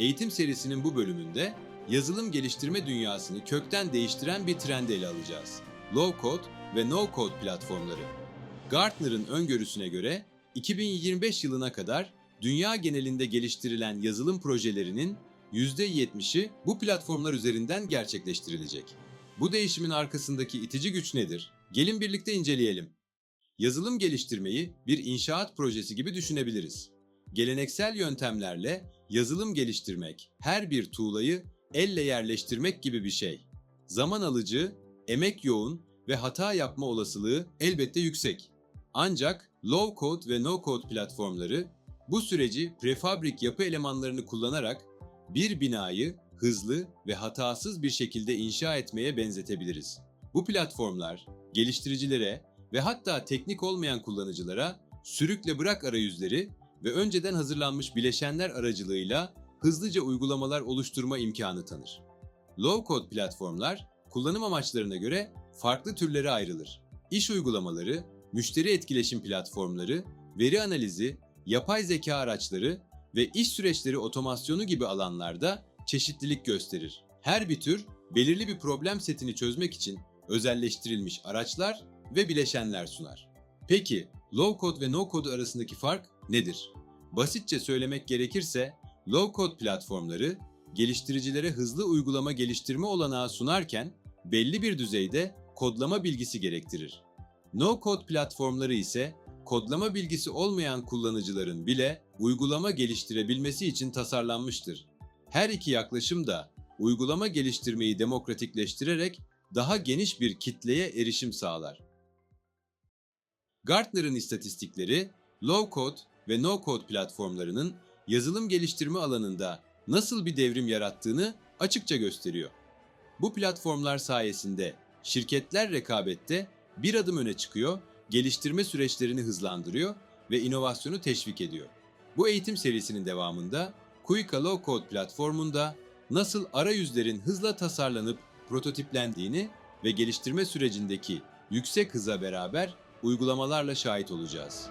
Eğitim serisinin bu bölümünde yazılım geliştirme dünyasını kökten değiştiren bir trendi ele alacağız. Low Code ve No Code platformları. Gartner'ın öngörüsüne göre 2025 yılına kadar dünya genelinde geliştirilen yazılım projelerinin %70'i bu platformlar üzerinden gerçekleştirilecek. Bu değişimin arkasındaki itici güç nedir? Gelin birlikte inceleyelim. Yazılım geliştirmeyi bir inşaat projesi gibi düşünebiliriz. Geleneksel yöntemlerle yazılım geliştirmek, her bir tuğlayı elle yerleştirmek gibi bir şey. Zaman alıcı, emek yoğun ve hata yapma olasılığı elbette yüksek. Ancak low code ve no code platformları bu süreci prefabrik yapı elemanlarını kullanarak bir binayı hızlı ve hatasız bir şekilde inşa etmeye benzetebiliriz. Bu platformlar geliştiricilere ve hatta teknik olmayan kullanıcılara sürükle bırak arayüzleri ve önceden hazırlanmış bileşenler aracılığıyla hızlıca uygulamalar oluşturma imkanı tanır. Low-code platformlar kullanım amaçlarına göre farklı türlere ayrılır. İş uygulamaları, müşteri etkileşim platformları, veri analizi, yapay zeka araçları ve iş süreçleri otomasyonu gibi alanlarda çeşitlilik gösterir. Her bir tür belirli bir problem setini çözmek için özelleştirilmiş araçlar ve bileşenler sunar. Peki low code ve no code arasındaki fark nedir? Basitçe söylemek gerekirse low code platformları geliştiricilere hızlı uygulama geliştirme olanağı sunarken belli bir düzeyde kodlama bilgisi gerektirir. No code platformları ise kodlama bilgisi olmayan kullanıcıların bile uygulama geliştirebilmesi için tasarlanmıştır. Her iki yaklaşım da uygulama geliştirmeyi demokratikleştirerek daha geniş bir kitleye erişim sağlar. Gartner'ın istatistikleri, low code ve no code platformlarının yazılım geliştirme alanında nasıl bir devrim yarattığını açıkça gösteriyor. Bu platformlar sayesinde şirketler rekabette bir adım öne çıkıyor, geliştirme süreçlerini hızlandırıyor ve inovasyonu teşvik ediyor. Bu eğitim serisinin devamında Kuika Low Code platformunda nasıl arayüzlerin hızla tasarlanıp prototiplendiğini ve geliştirme sürecindeki yüksek hıza beraber uygulamalarla şahit olacağız.